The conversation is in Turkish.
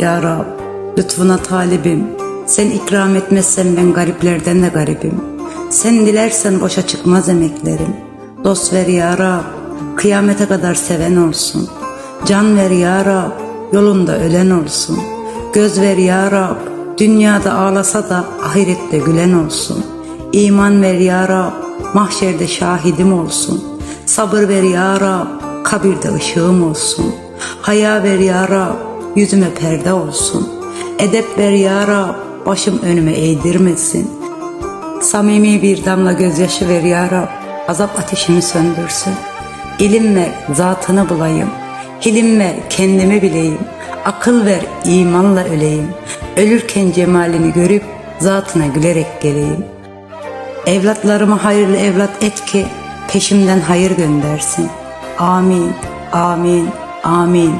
Ya Rab, lütfuna talibim. Sen ikram etmezsen ben gariplerden de garibim. Sen dilersen boşa çıkmaz emeklerim. Dost ver ya Rab, kıyamete kadar seven olsun. Can ver ya Rab, yolunda ölen olsun. Göz ver ya Rab, dünyada ağlasa da ahirette gülen olsun. İman ver ya Rab, mahşerde şahidim olsun. Sabır ver ya Rab, kabirde ışığım olsun. Haya ver ya Rab, yüzüme perde olsun. Edep ver ya Rab, başım önüme eğdirmesin. Samimi bir damla gözyaşı ver ya Rab, azap ateşimi söndürsün. İlim ver, zatını bulayım. Hilim ver, kendimi bileyim. Akıl ver, imanla öleyim. Ölürken cemalini görüp zatına gülerek geleyim. Evlatlarımı hayırlı evlat et ki peşimden hayır göndersin. Amin, amin, amin.